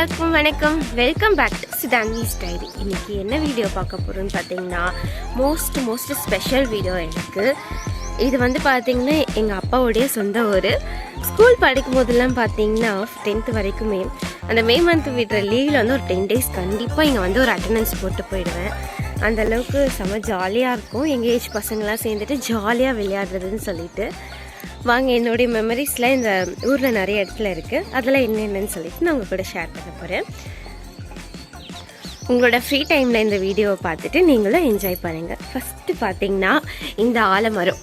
எல்லாருக்கும் வணக்கம். Welcome back to Sithangi story இன்றைக்கி என்ன வீடியோ பார்க்க போகிறோன்னு பார்த்தீங்கன்னா மோஸ்ட் மோஸ்ட் ஸ்பெஷல் வீடியோ எனக்கு. இது வந்து பார்த்திங்கன்னா எங்கள் அப்பாவுடைய சொந்த ஊர். ஸ்கூல் படிக்கும் போதெல்லாம் பார்த்தீங்கன்னா டென்த்து வரைக்குமே அந்த மே மந்த் விடுற லீவில் வந்து ஒரு டென் டேஸ் கண்டிப்பாக இங்கே வந்து ஒரு அட்டண்டன்ஸ் போட்டு போயிடுவேன். அந்தளவுக்கு செம்ம செம ஜாலியாக இருக்கும். எங்கள் ஏஜ் பசங்களாம் சேர்ந்துட்டு ஜாலியாக விளையாடுறதுன்னு சொல்லிட்டு. வாங்க என்னுடைய மெமரிஸில் இந்த ஊரில் நிறைய இடத்துல இருக்குது அதெல்லாம் என்னென்னு சொல்லிட்டு நான் உங்கள் கூட ஷேர் பண்ண போகிறேன் உங்களோட ஃப்ரீ டைமில் இந்த வீடியோவை பார்த்துட்டு நீங்களும் என்ஜாய் பண்ணுங்கள் ஃபஸ்ட்டு பார்த்தீங்கன்னா இந்த ஆலமரம்.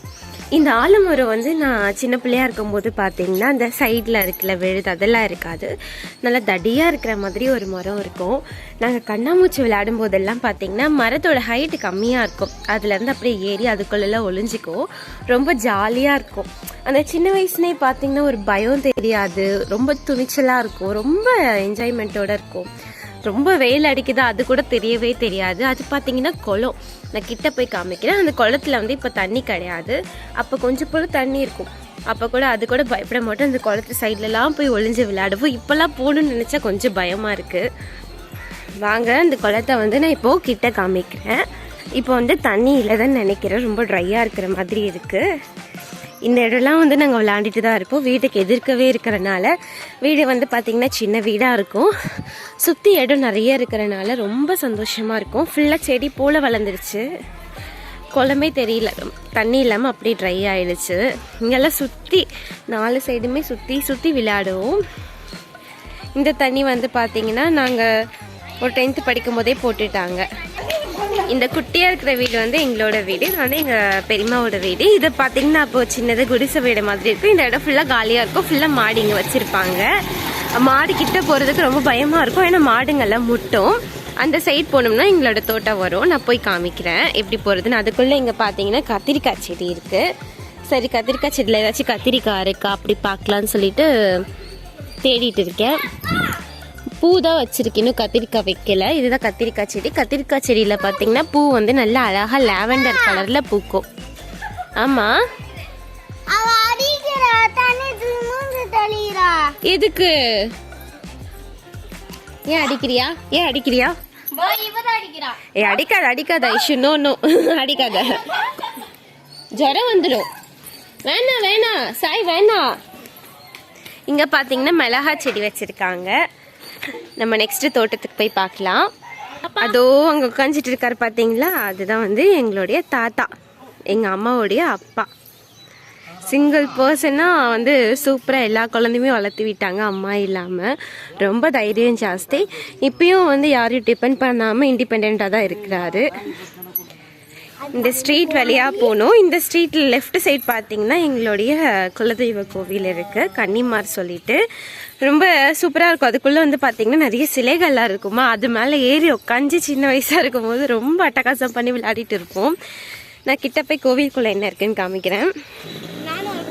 இந்த ஆலமரம் வந்து நான் சின்ன பிள்ளையா இருக்கும்போது பார்த்தீங்கன்னா அந்த சைடில் இருக்கல விழுது அதெல்லாம் இருக்காது. நல்லா தடியாக இருக்கிற மாதிரி ஒரு மரம் இருக்கும். நாங்கள் கண்ணாமூச்சி விளையாடும் போதெல்லாம் பார்த்தீங்கன்னா மரத்தோட ஹைட்டு கம்மியாக இருக்கும். அதுலேருந்து அப்படியே ஏறி அதுக்குள்ளெல்லாம் ஒளிஞ்சிக்கும் ரொம்ப ஜாலியாக இருக்கும். அந்த சின்ன வயசுலேயே பார்த்தீங்கன்னா ஒரு பயம் தெரியாது. ரொம்ப துணிச்சலாக இருக்கும். ரொம்ப என்ஜாய்மெண்ட்டோட இருக்கும். ரொம்ப வெயில் அடிக்குது அது கூட தெரியவே தெரியாது. அது பார்த்தீங்கன்னா குளம். நான் கிட்ட போய் காமிக்கிறேன். அந்த குளத்துல வந்து இப்போ தண்ணி கிடையாது. அப்போ கொஞ்சம் போல தண்ணி இருக்கும். அப்போ கூட அது கூட பயப்பட மாட்டோம். அந்த குளத்து சைட்லலாம் போய் ஒளிஞ்சு விளையாடுவோம். இப்போல்லாம் போகணும்னு நினச்சா கொஞ்சம் பயமாக இருக்குது வாங்க அந்த குளத்தை வந்து நான் இப்போது கிட்ட காமிக்கிறேன். இப்போ வந்து தண்ணி இல்லைதான் நினைக்கிறேன். ரொம்ப ட்ரையாக இருக்கிற மாதிரி இருக்குது இந்த இடம்லாம் வந்து நாங்கள் விளாண்டுட்டு தான் இருப்போம். வீட்டுக்கு எதிர்க்கவே இருக்கிறனால வீடு வந்து பார்த்திங்கன்னா சின்ன வீடாக இருக்கும். சுற்றி இடம் நிறைய இருக்கிறனால ரொம்ப சந்தோஷமாக இருக்கும். ஃபுல்லாக செடி போல் வளர்ந்துருச்சு. குளமே தெரியல. தண்ணி இல்லாமல் அப்படியே ட்ரை ஆயிடுச்சு. இங்கெல்லாம் சுற்றி நாலு சைடுமே சுற்றி சுற்றி விளையாடுவோம். இந்த தண்ணி வந்து பார்த்திங்கன்னா நாங்கள் ஒரு டென்த்து படிக்கும் போதே போட்டுட்டாங்க. இந்த குட்டியாக இருக்கிற வீடு வந்து எங்களோட வீடு. இது வந்து எங்கள் பெரியம்மாவோட வீடு. இது பார்த்தீங்கன்னா அப்போ சின்னது குடிசை வீடு மாதிரி இருக்கும். இந்த இடம் ஃபுல்லாக காலியாக இருக்கும். ஃபுல்லாக மாடு இங்கே வச்சுருப்பாங்க. மாடு கிட்ட போகிறதுக்கு ரொம்ப பயமாக இருக்கும். ஏன்னா மாடுங்கெல்லாம் முட்டும். அந்த சைட் போனோம்னா எங்களோட தோட்டம் வரும். நான் போய் காமிக்கிறேன். எப்படி போகிறதுன்னு அதுக்குள்ளே இங்கே பார்த்தீங்கன்னா கத்திரிக்காய் செடி இருக்குது சரி கத்திரிக்காய் செடியில் ஏதாச்சும் கத்திரிக்காய் இருக்கா? அப்படி பார்க்கலான்னு சொல்லிட்டு தேடிட்டு இருக்கேன். பூ தான் வச்சிருக்கு. இன்னும் கத்திரிக்காய் வைக்கல. இதுதான் கத்திரிக்காய் செடி. கத்திரிக்காய் செடியில் பார்த்தீங்கன்னா பூ வந்து நல்லா அழகாக லாவெண்டர் கலரில் பூக்கும். ஆமாம் எதுக்கு? ஏன் அடிக்கிறியா? ஏன் அடிக்கிறியா? ஏ அடிக்காத அடிக்காத. இஷ்யூ நோ நோ அடிக்காத. ஜுரம் வந்துடும். வேணாம் வேணாம் சாய் வேணாம் இங்கே பார்த்தீங்கன்னா மிளகா செடி வச்சுருக்காங்க. நம்ம நெக்ஸ்ட்டு தோட்டத்துக்கு போய் பார்க்கலாம். அதோ அங்கே உட்காந்துட்டு இருக்காரு பார்த்தீங்களா அதுதான் வந்து எங்களுடைய தாத்தா. எங்கள் அம்மாவுடைய அப்பா. சிங்கிள் பர்சனாக வந்து சூப்பராக எல்லா குழந்தையுமே வளர்த்து விட்டாங்க அம்மா இல்லாமல் ரொம்ப தைரியம் ஜாஸ்தி. இப்பயும் வந்து யாரையும் டிபெண்ட் பண்ணாமல் இண்டிபெண்ட்டாக தான் இருக்கிறாரு. இந்த ஸ்ட்ரீட் வழியாக போகணும் இந்த ஸ்ட்ரீட்டில் லெஃப்ட் சைட் பார்த்தீங்கன்னா எங்களுடைய குலதெய்வ கோவில் இருக்குது கன்னிமார் சொல்லிட்டு. ரொம்ப சூப்பராக இருக்கும். அதுக்குள்ளே வந்து பார்த்தீங்கன்னா நிறைய சிலைகள்லாம் இருக்குமா? அது மேலே ஏறி உட்காந்து சின்ன வயசாக இருக்கும்போது ரொம்ப அட்டகாசம் பண்ணி விளையாடிட்டு இருப்போம். நான் கிட்ட போய் கோவிலுக்குள்ளே என்ன இருக்குன்னு காமிக்கிறேன்.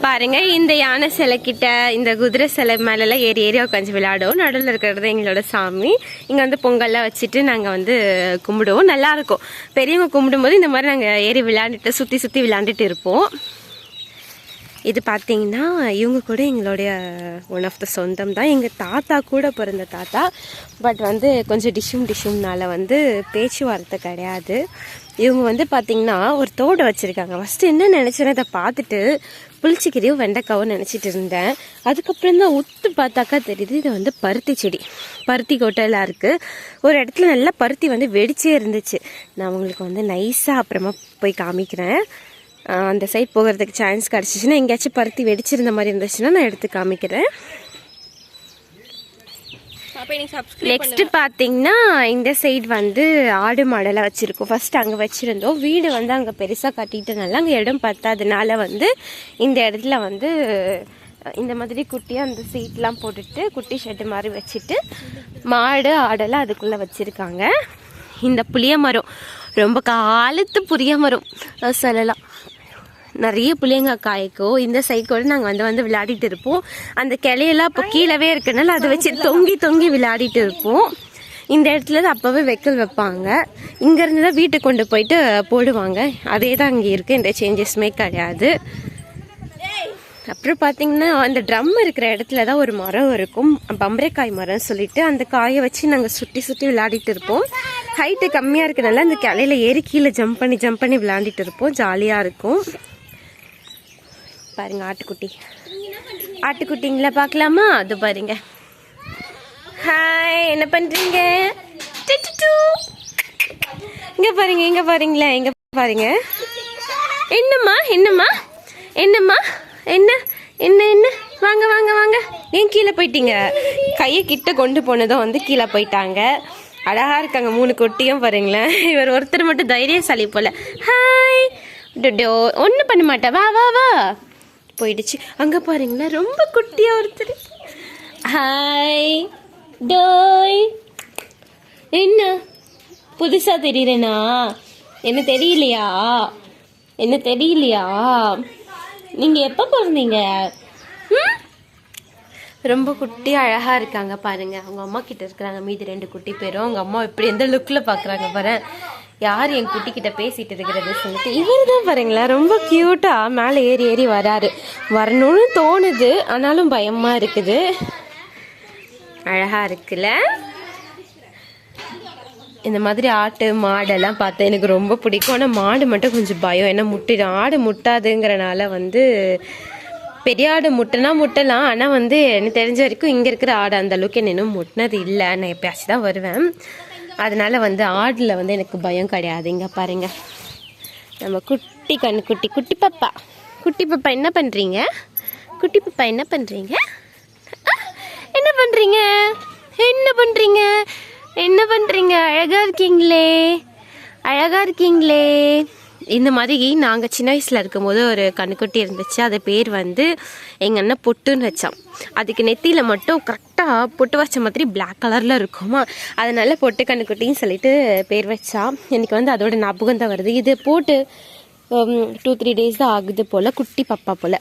பாருங்க இந்த யானை சிலை கிட்ட இந்த குதிரை சிலை மேலெல்லாம் ஏறி ஏறி உட்காந்து விளையாடுவோம். நடுவில் இருக்கிறது எங்களோட சாமி. இங்கே வந்து பொங்கல்லாம் வச்சுட்டு நாங்கள் வந்து கும்பிடுவோம். நல்லாயிருக்கும் பெரியவங்க கும்பிடும்போது இந்த மாதிரி நாங்கள் ஏறி விளையாண்டுட்டு சுற்றி சுற்றி விளையாண்டுட்டு இருப்போம். இது பார்த்தீங்கன்னா இவங்க கூட எங்களுடைய ஒன் ஆஃப் த சொந்தம் தான். எங்கள் தாத்தா கூட பிறந்த தாத்தா. பட் வந்து கொஞ்சம் டிஷ்ஷும் டிஷ்ஷும்னால வந்து பேச்சுவார்த்தை கிடையாது. இவங்க வந்து பார்த்திங்கன்னா ஒரு தோட்டம் வச்சுருக்காங்க. ஃபஸ்ட்டு என்ன நினச்சேன்னு அதை பார்த்துட்டு புளிச்சிக்கறியோ வெண்டைக்காவும் நினச்சிட்டு இருந்தேன். அதுக்கப்புறம் தான் உத்து பார்த்தாக்கா தெரியுது இது வந்து பருத்தி செடி. பருத்தி கொட்டையெல்லாம் இருக்குது ஒரு இடத்துல நல்லா பருத்தி வந்து வெடிச்சே இருந்துச்சு. நான் உங்களுக்கு வந்து நைஸாக அப்புறமா போய் காமிக்கிறேன். அந்த சைட் போகிறதுக்கு சான்ஸ் கிடச்சிச்சின்னா எங்கேயாச்சும் பருத்தி வெடிச்சிருந்த மாதிரி இருந்துச்சுன்னா நான் எடுத்து காமிக்கிறேன். நெக்ஸ்ட் பார்த்தீங்கன்னா இந்த சைடு வந்து ஆடு மாடெல்லாம் வச்சுருக்கோம். ஃபர்ஸ்ட் அங்கே வச்சுருந்தோம். வீடு வந்து அங்கே பெருசாக கட்டிட்டனால அங்கே இடம் பத்தாதனால வந்து இந்த இடத்துல வந்து இந்த மாதிரி குட்டியாக அந்த சீட்லாம் போட்டுட்டு குட்டி ஷெட்டு மாதிரி வச்சுட்டு மாடு ஆடெல்லாம் அதுக்குள்ளே வச்சுருக்காங்க. இந்த புளிய மரம். ரொம்ப காலத்து புளிய மரம் சொல்லலாம். நிறைய புளியங்க காய்க்கோ இந்த சைட் நாங்கள் வந்து வந்து விளையாடிட்டு இருப்போம். அந்த கிளையெல்லாம் இப்போ கீழவே இருக்கனால அதை வச்சு தொங்கி தொங்கி விளையாடிட்டு இருப்போம். இந்த இடத்துல தான் அப்போவே வைக்கல் வைப்பாங்க. இங்கேருந்து தான் வீட்டுக்கு கொண்டு போயிட்டு போடுவாங்க. அதே தான் அங்கே இருக்குது எந்த சேஞ்சஸுமே கிடையாது. அப்புறம் பார்த்தீங்கன்னா அந்த ட்ரம் இருக்கிற இடத்துல தான் ஒரு மரம் இருக்கும். பம்பரைக்காய் மரம் சொல்லிட்டு அந்த காயை வச்சு நாங்கள் சுற்றி சுற்றி விளையாடிட்டு இருப்போம். ஹைட்டு கம்மியாக இருக்கனால அந்த கிளையில ஏறி கீழே ஜம்ப் பண்ணி ஜம்ப் பண்ணி விளையாண்டுட்டு இருப்போம். ஜாலியாக இருக்கும். பாருங்க ஆட்டுக்குட்டி. ஆட்டுக்குட்டிங்களா பார்க்கலாமா? அது பாருங்க. ஹாய் என்ன பண்ணுறீங்க இங்கே பாருங்க இங்கே பாருங்களேன் எங்கே பாருங்க. என்னம்மா என்னம்மா? என்னம்மா? என்ன என்ன என்ன? வாங்க வாங்க வாங்க. ஏன் கீழே போயிட்டீங்க? கையை கிட்ட கொண்டு போனதும் வந்து கீழே போயிட்டாங்க. அழகாக இருக்காங்க மூணு குட்டியும் பாருங்களேன். இவர் ஒருத்தர் மட்டும் தைரியசாலி போல். ஹாய் டோ ஒன்றும் பண்ண மாட்டா. வா வா வா. போயிடுச்சு. அங்கே பாருங்களேன் ரொம்ப குட்டியாக ஒருத்தர். ஹாய் டோய். என்ன? புதுசாக தெரியுறேனா? என்ன தெரியலையா? என்ன தெரியலையா? நீங்கள் எப்போ பிறந்தீங்க? ம்? ரொம்ப குட்டி அழகாக இருக்காங்க பாருங்கள் அவங்க அம்மா கிட்ட இருக்கிறாங்க. மீதி ரெண்டு குட்டி பேரும். அவங்க அம்மா இப்படி எந்த லுக்கில் பார்க்குறாங்க பாரு. யார் என் குட்டி கிட்ட பேசிட்டு இருக்கிறது சொல்லிட்டு இவர் தான் பாருங்களேன் ரொம்ப கியூட்டா மேலே ஏறி ஏறி வராரு. வரணும்னு தோணுது ஆனாலும் பயமா இருக்குது. அழகா இருக்குல்ல? இந்த மாதிரி ஆட்டு மாடெல்லாம் பார்த்தா எனக்கு ரொம்ப பிடிக்கும். ஆனால் மாடு மட்டும் கொஞ்சம் பயம். ஏன்னா முட்டிடும் ஆடு முட்டாதுங்கிறனால வந்து பெரிய ஆடு முட்டைனா முட்டலாம். ஆனால் வந்து எனக்கு தெரிஞ்ச வரைக்கும் இங்கே இருக்கிற ஆடு அந்த அளவுக்கு என்ன இன்னும் முட்டினது இல்லை. நான் எப்பயாச்சும் தான் வருவேன். அதனால் வந்து ஆடில் வந்து எனக்கு பயம் கிடையாது இங்கே பாருங்க. நம்ம குட்டி கண் குட்டி குட்டி பாப்பா. குட்டி பாப்பா என்ன பண்ணுறீங்க குட்டி பாப்பா என்ன பண்ணுறீங்க என்ன பண்ணுறீங்க என்ன பண்ணுறீங்க என்ன பண்ணுறீங்க அழகாக இருக்கீங்களே? அழகாக இருக்கீங்களே? இந்த மாதிரி நாங்கள் சின்ன வயசில் இருக்கும்போது ஒரு கண்ணுக்குட்டி இருந்துச்சு. அது பேர் வந்து எங்கள் அண்ணன் பொட்டுன்னு வச்சான். அதுக்கு நெத்தியில் மட்டும் கரெக்டாக பொட்டு வச்ச மாதிரி பிளாக் கலரில் இருக்குமா? அதனால் பொட்டு கண்ணுக்குட்டின்னு சொல்லிட்டு பேர் வச்சா. எனக்கு வந்து அதோட ஞாபகம் தான் வருது. இது போட்டு டூ த்ரீ டேஸ் தான் ஆகுது போல் குட்டி பப்பா போல்.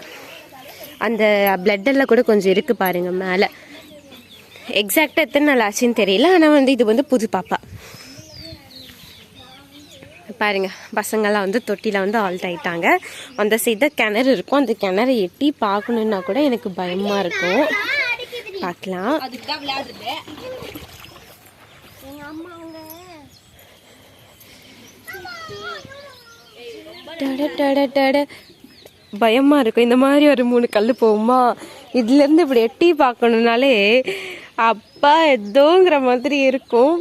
அந்த பிளட்டெல்லாம் கூட கொஞ்சம் இருக்குது பாருங்கள் மேலே. எக்ஸாக்டாக எத்தனை நாள் ஆச்சுன்னு தெரியல. ஆனால் வந்து இது வந்து புது பாப்பா. பாருங்க பசங்கள்லாம் வந்து தொட்டியில் வந்து ஆல்ட் ஆயிட்டாங்க. அந்த சைடு கிணறு இருக்கும். அந்த கிணறு எட்டி பார்க்கணுன்னா கூட எனக்கு பயமாக இருக்கும். பார்க்கலாம். டட டட டட. பயமா இருக்கும் இந்த மாதிரி ஒரு மூணு கல் போகுமா? இதுல இருந்து இப்படி எட்டி பார்க்கணுனாலே அப்பா எதோங்கிற மாதிரி இருக்கும்.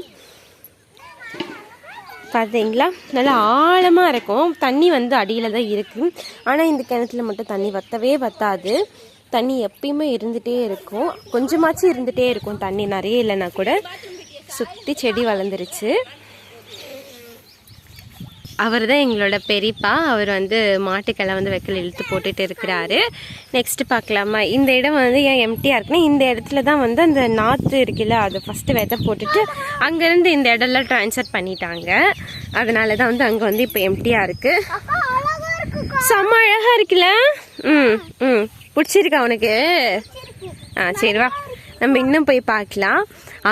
பார்த்தீங்களா நல்லா ஆழமாக இருக்கும். தண்ணி வந்து அடியில் தான் இருக்குது ஆனால் இந்த கிணத்துல மட்டும் தண்ணி வத்தவே வத்தாது. தண்ணி எப்பயுமே இருந்துகிட்டே இருக்கும். கொஞ்சமாச்சும் இருந்துகிட்டே இருக்கும் தண்ணி நிறைய இல்லைன்னா கூட. சுற்றி செடி வளர்ந்துருச்சு. அவர் தான் எங்களோட பெரியப்பா. அவர் வந்து மாட்டுக்கெல்லாம் வந்து வைக்கல் இழுத்து போட்டுட்டு இருக்கிறாரு. நெக்ஸ்ட்டு பார்க்கலாமா? இந்த இடம் வந்து ஏன் எம்டியாக இருக்குன்னா இந்த இடத்துல தான் வந்து அந்த நாற்று இருக்குல்ல அதை ஃபஸ்ட்டு விதை போட்டுட்டு அங்கேருந்து இந்த இடம்லாம் ட்ரான்ஸ்ஃபர் பண்ணிட்டாங்க. அதனால தான் வந்து அங்கே வந்து இப்போ எம்டியாக இருக்குது செம்ம அழகாக இருக்குல்ல? ம் ம். பிடிச்சிருக்கா உனக்கு? ஆ சரி வா. நம்ம இன்னும் போய் பார்க்கலாம்.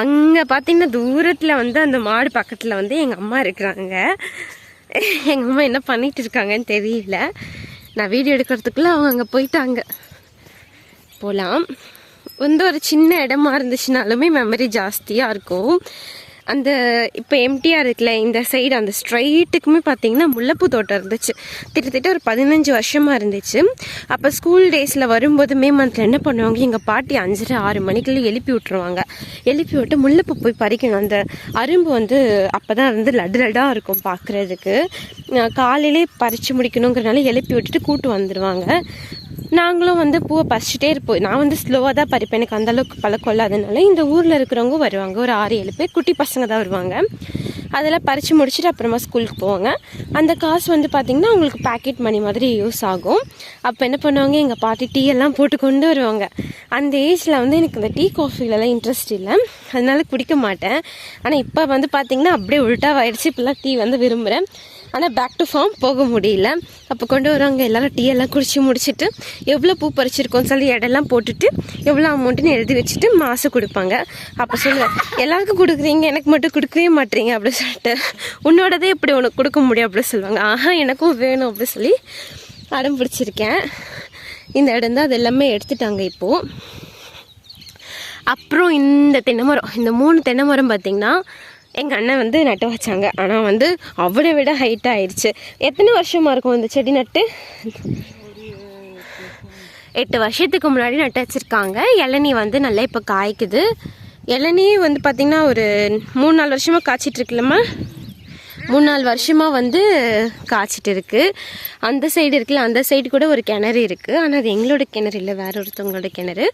அங்கே பார்த்தீங்கன்னா தூரத்தில் வந்து அந்த மாடு பக்கத்தில் வந்து எங்கள் அம்மா இருக்கிறாங்க. எங்கள் அம்மா என்ன பண்ணிட்டு இருக்காங்கன்னு தெரியல. நான் வீடியோ எடுக்கிறதுக்குள்ளே அவங்க அங்கே போயிட்டாங்க. போகலாம் வந்து ஒரு சின்ன இடமா இருந்துச்சுனாலுமே மெமரி ஜாஸ்தியாக இருக்கும். அந்த இப்போ எம்டிஆர் இருக்குல்ல இந்த சைடு அந்த ஸ்ட்ரைட்டுக்குமே பார்த்தீங்கன்னா முல்லைப்பூ தோட்டம் இருந்துச்சு. கிட்டத்தட்ட ஒரு பதினஞ்சு வருஷமாக இருந்துச்சு. அப்போ ஸ்கூல் டேஸில் வரும்போது மே மந்தில் என்ன பண்ணுவாங்க எங்கள் பாட்டி அஞ்சரை ஆறு மணிக்குள்ளே எழுப்பி விட்ருவாங்க எழுப்பி விட்டு முல்லைப்பூ போய் பறிக்கணும். அந்த அரும்பு வந்து அப்போ தான் வந்து லட்டு லடாக இருக்கும் பார்க்குறதுக்கு காலையிலே பறித்து முடிக்கணுங்கிறனால எழுப்பி விட்டுட்டு கூட்டு வந்துடுவாங்க நாங்களும் வந்து பூவை பறிச்சுட்டே இருப்போம். நான் வந்து ஸ்லோவாக தான் பறிப்பேன். எனக்கு அந்தளவுக்கு பழக்கம் இல்லாதனால இந்த ஊரில் இருக்கிறவங்க வருவாங்க. ஒரு ஆறு ஏழு பேர். குட்டி பசங்க தான் வருவாங்க. அதெல்லாம் பறித்து முடிச்சுட்டு அப்புறமா ஸ்கூலுக்கு போவாங்க. அந்த காசு வந்து பார்த்திங்கன்னா அவங்களுக்கு பாக்கெட் மணி மாதிரி யூஸ் ஆகும். அப்போ என்ன பண்ணுவாங்க? எங்கள் பாட்டி டீ எல்லாம் போட்டு கொண்டு வருவாங்க. அந்த ஏஜில் வந்து எனக்கு இந்த டீ காஃபிலலாம் இன்ட்ரெஸ்ட் இல்லை. அதனால குடிக்க மாட்டேன். ஆனால் இப்போ வந்து பார்த்திங்கன்னா அப்படியே உல்ட்டாவாயிடுச்சு இப்போல்லாம் டீ வந்து விரும்புகிறேன் ஆனால் பேக் டு ஃபார்ம் போக முடியல. அப்போ கொண்டு வருவாங்க எல்லாரும் டீ எல்லாம் குடிச்சு முடிச்சுட்டு எவ்வளோ பூ பறிச்சிருக்கோன்னு சொல்லி இடம்லாம் போட்டுட்டு எவ்வளோ அமௌண்ட்டுன்னு எழுதி வச்சுட்டு மாதம் கொடுப்பாங்க. அப்போ சொல்லுவேன் எல்லாருக்கும் கொடுக்குறீங்க எனக்கு மட்டும் கொடுக்கவே மாட்டீங்க அப்படின்னு சொல்லிட்டு. உன்னோடதே எப்படி உனக்கு கொடுக்க முடியும் அப்படின்னு சொல்லுவாங்க. ஆஹா எனக்கும் வேணும் அப்படின்னு சொல்லி அடம் பிடிச்சிருக்கேன். இந்த இடம் தான் அது எல்லாமே எடுத்துட்டாங்க இப்போது அப்புறம் இந்த தென்னை மரம் இந்த மூணு தென்னை மரம் பார்த்திங்கன்னா எங்கள் அண்ணன் வந்து நட்டு வச்சாங்க. ஆனால் வந்து அவரை விட ஹைட் ஆயிடுச்சு எத்தனை வருஷமாக இருக்கும் இந்த செடி நட்டு? எட்டு வருஷத்துக்கு முன்னாடி நட்டு வச்சுருக்காங்க. இளநீ வந்து நல்லா இப்போ காய்க்குது. இளநீ வந்து பார்த்திங்கன்னா ஒரு மூணு நாலு வருஷமாக காய்ச்சிட்டு மூணு நாலு வருஷமாக வந்து காய்ச்சிட்டு இருக்குது அந்த சைடு இருக்குல்ல அந்த சைடு கூட ஒரு கிணறு இருக்குது ஆனால் அது எங்களோட கிணறு இல்லை வேற ஒருத்தவங்களோட கிணறு.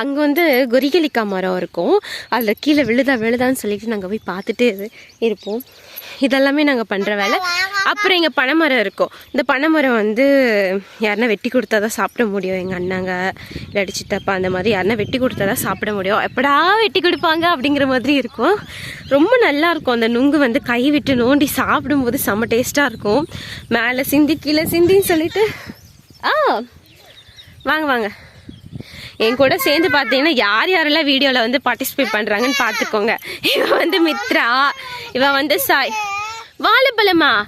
அங்கே வந்து கொரிகலிக்கா மரம் இருக்கும். அதில் கீழே விழுதா விழுதான்னு சொல்லிட்டு நாங்கள் போய் பார்த்துட்டு இருப்போம். இதெல்லாமே நாங்கள் பண்ணுற வேலை. அப்புறம் இங்கே பனைமரம் இருக்கும். இந்த பனைமரம் வந்து யாருன்னா வெட்டி கொடுத்தா தான் சாப்பிட முடியும். எங்கள் அண்ணாங்க இல்லாட்டி சித்தப்பா அந்த மாதிரி யாருன்னா வெட்டி கொடுத்தா தான் சாப்பிட முடியும். எப்படா வெட்டி கொடுப்பாங்க அப்படிங்கிற மாதிரி இருக்கும். ரொம்ப நல்லா இருக்கும். அந்த நுங்கு வந்து கை விட்டு நோண்டி சாப்பிடும்போது செம்ம டேஸ்ட்டாக இருக்கும். மேலே சிந்தி கீழே சிந்தின்னு சொல்லிட்டு. ஆ வாங்க வாங்க. என் கூட சேர்ந்து பார்த்தீங்கன்னா யார் யாரெல்லாம் வீடியோவில் வந்து பார்ட்டிசிபேட் பண்ணுறாங்கன்னு பார்த்துக்கோங்க. இவன் வந்து மித்ரா. இவன் வந்து சாய். வாழைப்பழமா?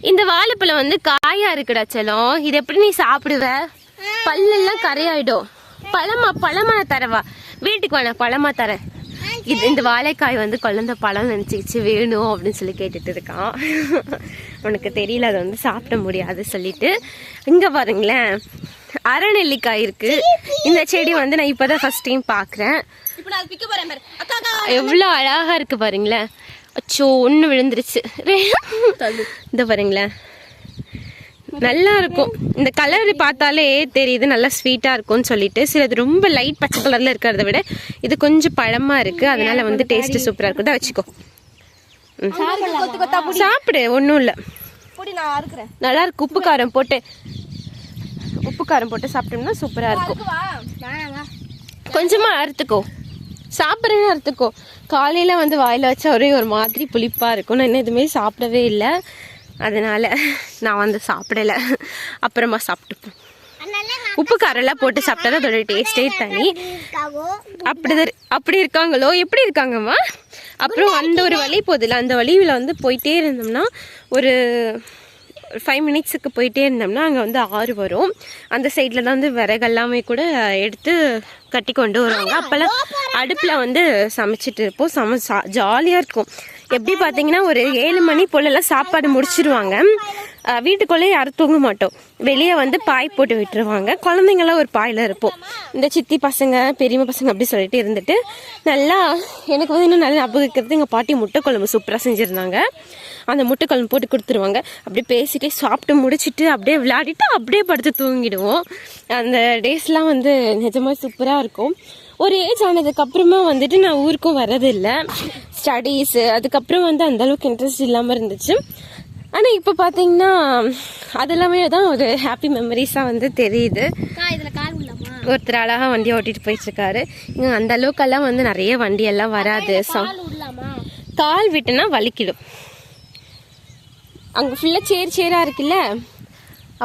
இந்த வாழைப்பழம் வந்து காயா இருக்குடா செல்லம். இது எப்படி நீ சாப்பிடுவ? பல்லெல்லாம் கரையாயிடும். பழமா? பழமா நான் தரவா? வீட்டுக்கு வேணாம் பழமா தரேன். இது இந்த வாழைக்காய் வந்து குழந்த பழம் நினச்சிக்கிச்சு வேணும் அப்படின்னு சொல்லி கேட்டுட்டு இருக்கான். உனக்கு தெரியல அதை வந்து சாப்பிட முடியாது சொல்லிட்டு. இங்கே பாருங்களேன் அரைநெல்லிக்காய் இருக்கு. இந்த செடி வந்து நான் இப்போதான் ஃபர்ஸ்ட் டைம் பார்க்குறேன் எவ்வளோ அழகா இருக்கு பாருங்களேன். அச்சோ ஒன்று விழுந்துருச்சு. இந்த பாருங்களேன். நல்லா இருக்கும். இந்த கலர் பார்த்தாலே தெரியுது நல்லா ஸ்வீட்டாக இருக்கும்னு சொல்லிட்டு. சிலது ரொம்ப லைட் பச்சை கலரில் இருக்கிறத விட இது கொஞ்சம் பழமாக இருக்குது அதனால வந்து டேஸ்ட்டு சூப்பராக இருக்கும். தான் வச்சுக்கோ. சாப்பிடு ஒன்றும் இல்லை. பொடி நான் அறுக்குறேன். நல்லா இருக்கு உப்பு காரம் போட்டு. உப்பு காரம் போட்டு சாப்பிட்டோம்னா சூப்பராக இருக்கும். கொஞ்சமாக அறுத்துக்கோ. சாப்பிட்றேன்னு அறுத்துக்கோ. காலையில் வந்து வாயில் வச்சா ஒரே ஒரு மாதிரி புளிப்பாக இருக்கும். நான் இன்னும் இதுமாரி சாப்பிடவே இல்லை. அதனால நான் வந்து சாப்பிடலை. அப்புறமா சாப்பிட்டுப்போம். உப்பு காரெல்லாம் போட்டு சாப்பிட்டா தான் அதோட டேஸ்டே தனி. இருக்காவோ அப்படி அப்படி இருக்காங்களோ? எப்படி இருக்காங்கம்மா? அப்புறம் அந்த ஒரு வழி போதில்ல. அந்த வழியில் வந்து போயிட்டே இருந்தோம்னா ஒரு ஃபைவ் மினிட்ஸுக்கு போயிட்டே இருந்தோம்னா அங்கே வந்து ஆறு வரும். அந்த சைடில் தான் வந்து விறகு எல்லாமே கூட எடுத்து கட்டி கொண்டு வருவாங்க. அப்போல்லாம் அடுப்பில் வந்து சமைச்சிட்டு இருப்போம். சம ஜாலியாக இருக்கும். எப்படி பார்த்தீங்கன்னா ஒரு ஏழு மணி போலெல்லாம் சாப்பாடு முடிச்சிருவாங்க. வீட்டுக்குள்ளேயே வீட்டுக்குள்ளே யாரும் தூங்க மாட்டோம். வெளியே வந்து பாய் போட்டு விட்டுருவாங்க. குழந்தைங்களாம் ஒரு பாயில் இருப்போம். இந்த சித்தி பசங்க பெரியம்மா பசங்க அப்படி சொல்லிட்டு இருந்துட்டு நல்லா எனக்கு வந்து இன்னும் நல்லா ஞாபகம் இருக்கிறது எங்கள் பாட்டி முட்டைக்குழம்பு சூப்பராக செஞ்சுருந்தாங்க. அந்த முட்டைக்குழம்பு போட்டு கொடுத்துருவாங்க. அப்படியே பேசிட்டு சாப்பிட்டு முடிச்சிட்டு அப்படியே விளையாடிட்டு அப்படியே படுத்து தூங்கிடுவோம். அந்த டேஸ்லாம் வந்து நிஜமாக சூப்பராக இருக்கும். ஒரு ஏஜ் ஆனதுக்கப்புறமா வந்துட்டு நான் ஊருக்கும் வரதில்லை ஸ்டடீஸு அதுக்கப்புறம் வந்து அந்தளவுக்கு இன்ட்ரெஸ்ட் இல்லாமல் இருந்துச்சு. ஆனால் இப்போ பார்த்தீங்கன்னா அதெல்லாமே தான் ஒரு ஹாப்பி மெமரிஸாக வந்து தெரியுது. ஒருத்தர் அழகாக வண்டி ஓட்டிட்டு போயிட்டு இருக்காரு இங்கே அந்த அளவுக்கெல்லாம் வந்து நிறைய வண்டி எல்லாம் வராது. சா கால் விட்டுனா வலிக்கிடும். அங்கே ஃபுல்லாக சேர் சேராக இருக்குல்ல?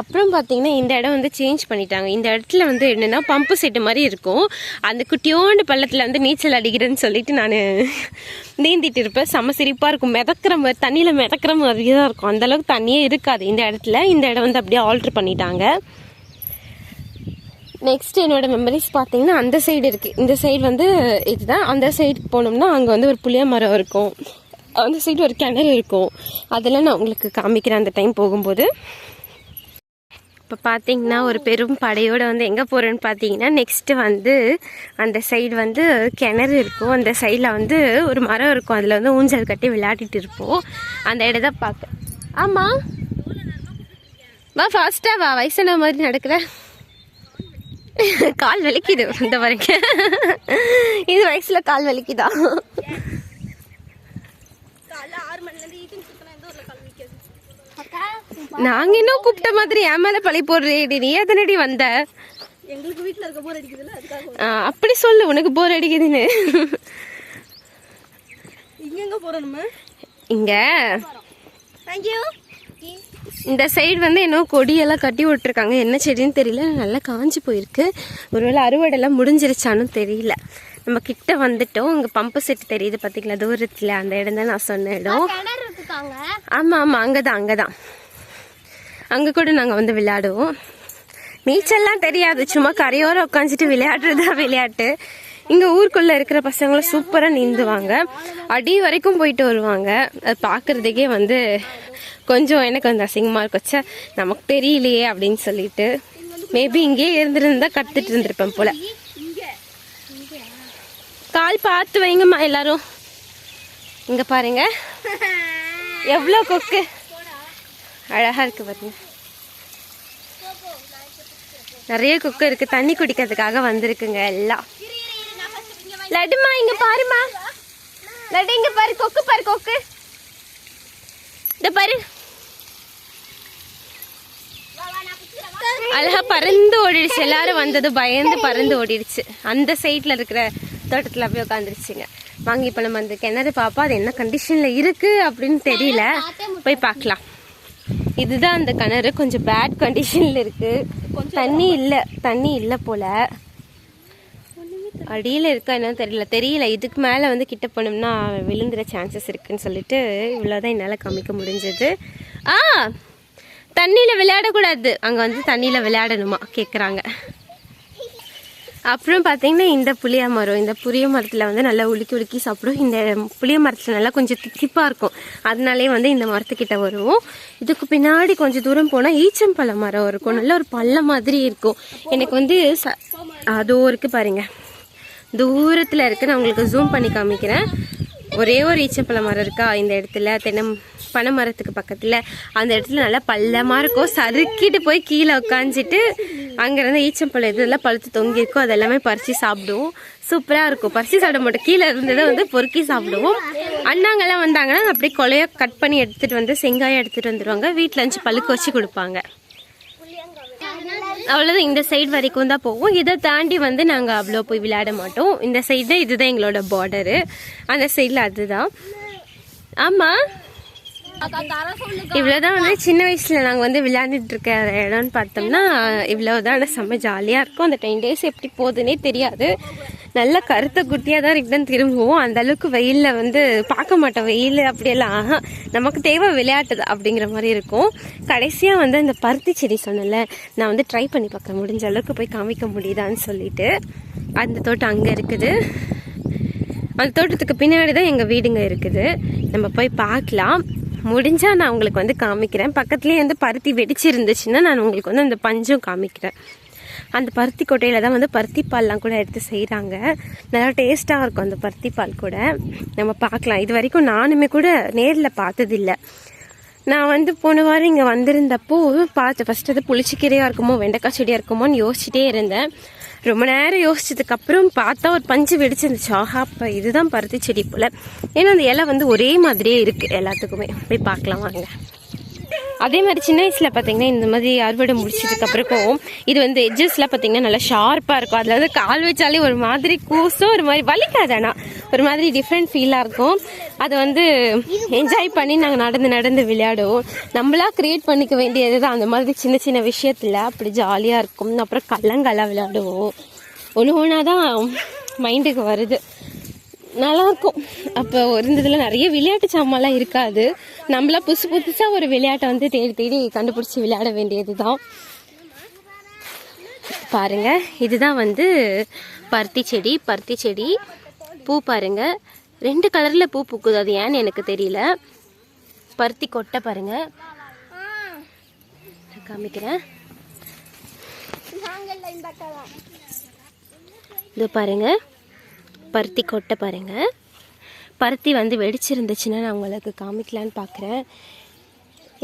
அப்புறம் பார்த்தீங்கன்னா இந்த இடம் வந்து சேஞ்ச் பண்ணிட்டாங்க. இந்த இடத்துல வந்து என்னென்னா பம்பு செட்டு மாதிரி இருக்கும். அந்த குட்டியோண்டு பள்ளத்தில் வந்து நீச்சல் அடிக்கிறேன்னு சொல்லிட்டு நான் நீந்திட்டு இருப்பேன். செம்ம சிரிப்பாக இருக்கும். மிதக்கிற மாதிரி தண்ணியில் மிதக்கிற மாதிரியே தான் இருக்கும். அந்தளவுக்கு தண்ணியே இருக்காது. இந்த இடத்துல இந்த இடம் வந்து அப்படியே ஆல்ட்ரு பண்ணிட்டாங்க. நெக்ஸ்ட் என்னோட மெமரிஸ் பார்த்தீங்கன்னா அந்த சைடு இருக்குது இந்த சைடு வந்து இதுதான். அந்த சைடு போனோம்னா அங்கே வந்து ஒரு புளிய மரம் இருக்கும். அந்த சைடு ஒரு கிணறு இருக்கும். அதெல்லாம் நான் உங்களுக்கு காமிக்கிறேன் அந்த டைம் போகும்போது. இப்போ பார்த்தீங்கன்னா ஒரு பெரும் படையோடு வந்து எங்கே போகிறேன்னு பார்த்தீங்கன்னா நெக்ஸ்ட்டு வந்து அந்த சைடு வந்து கிணறு இருக்கும். அந்த சைடில் வந்து ஒரு மரம் இருக்கும். அதில் வந்து ஊஞ்சல் கட்டி விளையாடிட்டு இருப்போம். அந்த இடத்த பார்க்க ஆமாம் வா ஃபாஸ்ட்டாக வா. வயசான மாதிரி நடக்கிற. கால் வலிக்குது இந்த வரைக்கும் இது வயசில் கால் வலிக்குதா? காலைல ஆறு மணி நாங்க இன்னும் கூப்பிட்ட மாதிரி என் மேல பழி போடுறேடி. நீ எதனடி வந்த? எங்களுக்கு வீட்ல இருக்க போர் அடிக்குதுல்ல அதுக்காக அப்படி சொல்லு உனக்கு போர் அடிக்குதுன்னு. இங்க எங்க போறோம் இங்க. தேங்க்யூ இந்த சைடு வந்து இன்னும் கொடியெல்லாம் கட்டி விட்டுருக்காங்க. என்ன செடின்னு தெரியல. நல்லா காஞ்சி போயிருக்கு. ஒருவேளை அறுவடைலாம் முடிஞ்சிருச்சான்னு தெரியல. நம்ம கிட்ட வந்துட்டோம். இங்கே பம்பு செட் தெரியுது பார்த்தீங்களா தூரத்தில். அந்த இடம் தான் நான் சொன்ன இடம். ஆமாம் ஆமாம் அங்கே தான் அங்கே தான் அங்கே கூட நாங்கள் வந்து விளையாடுவோம். நீச்சல்லாம் தெரியாது. சும்மா கரையோரம் உட்காந்துட்டு விளையாடுறது தான் விளையாட்டு. இங்கே ஊருக்குள்ளே இருக்கிற பசங்களும் சூப்பராக நீந்துவாங்க. அடி வரைக்கும் போயிட்டு வருவாங்க. அது பார்க்குறதுக்கே வந்து கொஞ்சம் எனக்கு வந்து அசிங்கமாக இருக்கும்ச்சே நமக்கு தெரியலையே அப்படின்னு சொல்லிட்டு. மேபி இங்கேயே இருந்திருந்தா கற்றுட்டு இருந்திருப்பேன் போல. கால் பார்த்து வைங்கம்மா எல்லாரும். இங்கே பாருங்க. எவ்வளோ கொக்கு. அழகாக இருக்குது பாருங்க நிறைய கொக்கு இருக்குது தண்ணி குடிக்கிறதுக்காக வந்திருக்குங்க எல்லாம். லடுமா இங்கே பாருமா. லட்டு இங்கே பாரு. கொக்கு பாரு கொக்கு. இந்த பாரு. அழகா பறந்து ஓடிடுச்சு. எல்லாரும் வந்தது பயந்து பறந்து ஓடிடுச்சு. அந்த சைட்ல இருக்கிற தோட்டத்துல போய் உட்காந்துருச்சுங்க வாங்க இப்போ நம்ம அந்த கிணறு பாப்பா அது என்ன கண்டிஷன்ல இருக்கு அப்படின்னு தெரியல. போய் பார்க்கலாம். இதுதான் அந்த கிணறு. கொஞ்சம் பேட் கண்டிஷன்ல இருக்கு. தண்ணி இல்ல தண்ணி இல்ல போல. அடியில் இருக்கா என்னன்னு தெரியல. தெரியல. இதுக்கு மேலே வந்து கிட்ட போனோம்னா விழுந்துற சான்சஸ் இருக்குன்னு சொல்லிட்டு இவ்வளோதான் என்னால் காமிக்க முடிஞ்சது. ஆ! தண்ணியில் விளையாடக்கூடாது. அங்கே வந்து தண்ணியில் விளையாடணுமா? கேட்குறாங்க அப்புறம் பார்த்தீங்கன்னா இந்த புளிய மரம் இந்த புளிய மரத்தில் வந்து நல்லா உலுக்கி உலுக்கி சாப்பிடும். இந்த புளிய மரத்தில் நல்லா கொஞ்சம் தித்திப்பாக இருக்கும். அதனாலே வந்து இந்த மரத்துக்கிட்ட வருவோம். இதுக்கு பின்னாடி கொஞ்சம் தூரம் போனால் ஈச்சம்பழ மரம் இருக்கும். நல்ல ஒரு பள்ளம் மாதிரி இருக்கும். எனக்கு வந்து ச அதோ இருக்குது பாருங்க. தூரத்தில் இருக்கு. நான் உங்களுக்கு ஜூம் பண்ணி காமிக்கிறேன். ஒரே ஒரு ஈச்சப்பழ மரம் இருக்கா? இந்த இடத்துல தென்னம் பனை மரத்துக்கு பக்கத்தில். அந்த இடத்துல நல்லா பள்ளமாக இருக்கும். சறுக்கிட்டு போய் கீழே உட்காந்துட்டு அங்கேருந்து ஈச்சம்பழம் இதெல்லாம் பழுத்து தொங்கி இருக்கும் அதெல்லாமே பறித்து சாப்பிடுவோம். சூப்பராக இருக்கும். பறித்து சாப்பிட மாட்டோம். கீழே இருந்ததை வந்து பொறுக்கி சாப்பிடுவோம். அண்ணாங்கெல்லாம் வந்தாங்கன்னா அப்படியே கொலையாக கட் பண்ணி எடுத்துகிட்டு வந்து செங்காயம் எடுத்துகிட்டு வந்துடுவாங்க வீட்டில் இருந்துச்சு பழுக்க வச்சு கொடுப்பாங்க. அவ்வளோதான் இந்த சைடு வரைக்கும் தான் போவோம் இதை தாண்டி வந்து நாங்கள் அவ்வளோ போய் விளையாட மாட்டோம். இந்த சைடு தான் இதுதான் எங்களோட பார்டரு அந்த சைடில் அதுதான். ஆமாம் இவ்வளோதான் வந்து சின்ன வயசில் நாங்கள் வந்து விளையாண்டுட்டு இருக்க இடம்னு பார்த்தோம்னா இவ்வளோதான் ஆனால் செம்ம ஜாலியாக இருக்கும். அந்த டென் டேஸ் எப்படி போகுதுன்னே தெரியாது. நல்ல கருத்த குட்டியாக தான் ரிட்டன் திரும்புவோம். அந்த அளவுக்கு வெயிலில் வந்து பார்க்க மாட்டோம். வெயில் அப்படியெல்லாம் நமக்கு தேவை விளையாட்டு அப்படிங்கிற மாதிரி இருக்கும். கடைசியாக வந்து இந்த பருத்தி செடி சொன்னேன்ல நான் வந்து ட்ரை பண்ணி பார்க்க முடிஞ்ச அளவுக்கு போய் காமிக்க முடியுதான்னு சொல்லிட்டு அந்த தோட்டம் அங்கே இருக்குது. அந்த தோட்டத்துக்கு பின்னாடி தான் எங்கள் வீடுங்க இருக்குது. நம்ம போய் பார்க்கலாம். முடிஞ்சால் நான் உங்களுக்கு வந்து காமிக்கிறேன். பக்கத்துலேயே வந்து பருத்தி வெடிச்சு இருந்துச்சுன்னா நான் உங்களுக்கு வந்து அந்த பஞ்சும் காமிக்கிறேன். அந்த பருத்தி கொட்டையில் தான் வந்து பருத்தி பால்லாம் கூட எடுத்து செய்கிறாங்க நல்லா டேஸ்ட்டாக இருக்கும் அந்த பருத்தி பால் கூட. நம்ம பார்க்கலாம். இது வரைக்கும் நானுமே கூட நேரில் பார்த்ததில்ல. நான் வந்து போன வாரம் இங்கே வந்திருந்தப்போ பார்த்து ஃபஸ்ட்டு அது புளிச்சிக்கீரையாக இருக்குமோ வெண்டைக்காய் செடியாக இருக்குமோன்னு யோசிச்சுட்டே இருந்தேன். ரொம்ப நேரம் யோசிச்சதுக்கு அப்புறம் பார்த்தா ஒரு பஞ்சு வெடிச்சிருந்துச்சு. ஆஹா அப்போ இதுதான் பருத்தி செடி போல. ஏன்னா அந்த இலை வந்து ஒரே மாதிரியே இருக்கு எல்லாத்துக்குமே. போய் பார்க்கலாம் வாங்க. அதே மாதிரி சின்ன வயசில் பார்த்தீங்கன்னா இந்த மாதிரி அறுவடை முடிச்சதுக்கப்புறக்கும் இது வந்து எட்ஜஸ்லாம் பார்த்தீங்கன்னா நல்லா ஷார்ப்பாக இருக்கும். அதில் வந்து கால் வச்சாலே ஒரு மாதிரி கூசும் ஒரு மாதிரி வலிக்காது ஆனால் ஒரு மாதிரி டிஃப்ரெண்ட் ஃபீலாக இருக்கும். அதை வந்து என்ஜாய் பண்ணி நாங்கள் நடந்து நடந்து விளையாடுவோம். நம்மளா க்ரியேட் பண்ணிக்க வேண்டியது தான் அந்த மாதிரி சின்ன சின்ன விஷயத்தில் அப்படி ஜாலியாக இருக்கும். அப்புறம் கல்லங்கல்லாம் விளையாடுவோம். ஒன்று ஒன்றா தான் மைண்டுக்கு வருது. நல்லா இருக்கும் அப்போ இருந்ததுல நிறைய விளையாட்டு சாமான்லாம் இருக்காது. நம்மளா புதுசு புதுசாக ஒரு விளையாட்டை வந்து தேடி தேடி கண்டுபிடிச்சி விளையாட வேண்டியது தான் பாருங்க இதுதான் வந்து பருத்தி செடி பருத்தி செடி. பூ பாருங்க. ரெண்டு கலரில் பூ பூக்குது. அது ஏன்னு எனக்கு தெரியல. பருத்தி கொட்டை பாருங்க. நான் காமிக்கிறேன். இது பாருங்க. பருத்தி கொட்டை பாருங்க. பருத்தி வந்து வெடிச்சிருந்துச்சுன்னா நான் உங்களுக்கு காமிக்கலான்னு பார்க்குறேன்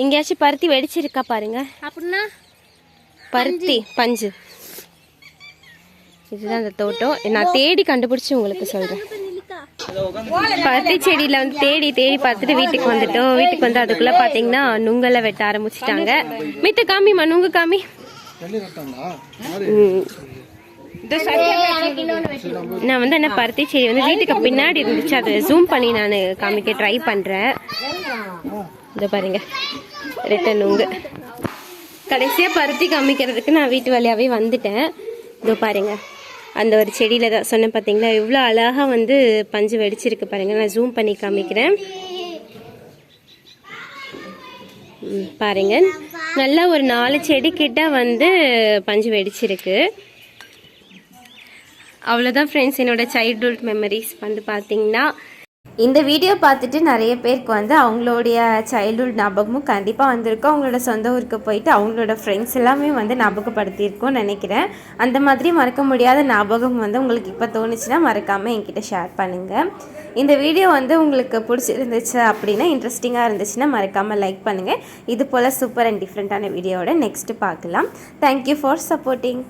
எங்கேயாச்சும் பருத்தி வெடிச்சிருக்கா பாருங்க. அப்படின்னா பருத்தி பஞ்சு. இதுதான் அந்த தோட்டம். நான் தேடி கண்டுபிடிச்சி உங்களுக்கு சொல்றேன். பருத்தி செடியில வந்து தேடி தேடி பார்த்துட்டு வீட்டுக்கு வந்துட்டோம். வீட்டுக்கு வந்து அதுக்குள்ள பாத்தீங்கன்னா நுங்கலை வெட்ட ஆரம்பிச்சிட்டாங்க. மித்த காமிமா நுங்கு காமி. ம். நான் வந்து என்ன பருத்தி செடி வந்து வீட்டுக்கு பின்னாடி இருந்துச்சு. அதை ஜூம் பண்ணி நான் காமிக்க ட்ரை பண்றேன். இதோ பாருங்க. ரெட்டை நுங்கு கடைசியா பருத்தி காமிக்கிறதுக்கு நான் வீட்டு வழியாவே வந்துட்டேன். இதோ பாருங்க. அந்த ஒரு செடியில தான் சொன்னேன் பாத்தீங்களா? எவ்வளோ அழகா வந்து பஞ்சு வெடிச்சிருக்கு பாருங்க. நான் ஜூம் பண்ணி காமிக்கிறேன். பாருங்க. நல்லா ஒரு நாலு செடி கிட்ட வந்து பஞ்சு வெடிச்சிருக்கு. அவ்வளோதான் ஃப்ரெண்ட்ஸ் என்னோட சைல்ட்ஹுட் மெமரிஸ் வந்து பார்த்தீங்கன்னா இந்த வீடியோ பார்த்துட்டு நிறைய பேருக்கு வந்து அவங்களுடைய சைல்டுஹுட் ஞாபகமும் கண்டிப்பாக வந்திருக்கும். அவங்களோட சொந்த ஊருக்கு போயிட்டு அவங்களோட ஃப்ரெண்ட்ஸ் எல்லாமே வந்து ஞாபகப்படுத்தியிருக்கோம்னு நினைக்கிறேன். அந்த மாதிரி மறக்க முடியாத ஞாபகம் வந்து உங்களுக்கு இப்போ தோணுச்சுன்னா மறக்காமல் என்கிட்ட ஷேர் பண்ணுங்கள் இந்த வீடியோ வந்து உங்களுக்கு பிடிச்சிருந்துச்சு அப்படின்னா இன்ட்ரெஸ்டிங்காக இருந்துச்சுன்னா மறக்காமல் லைக் பண்ணுங்கள் இது போல் சூப்பர் அண்ட் டிஃப்ரெண்ட்டான வீடியோவோட நெக்ஸ்ட்டு பார்க்கலாம். Thank you for supporting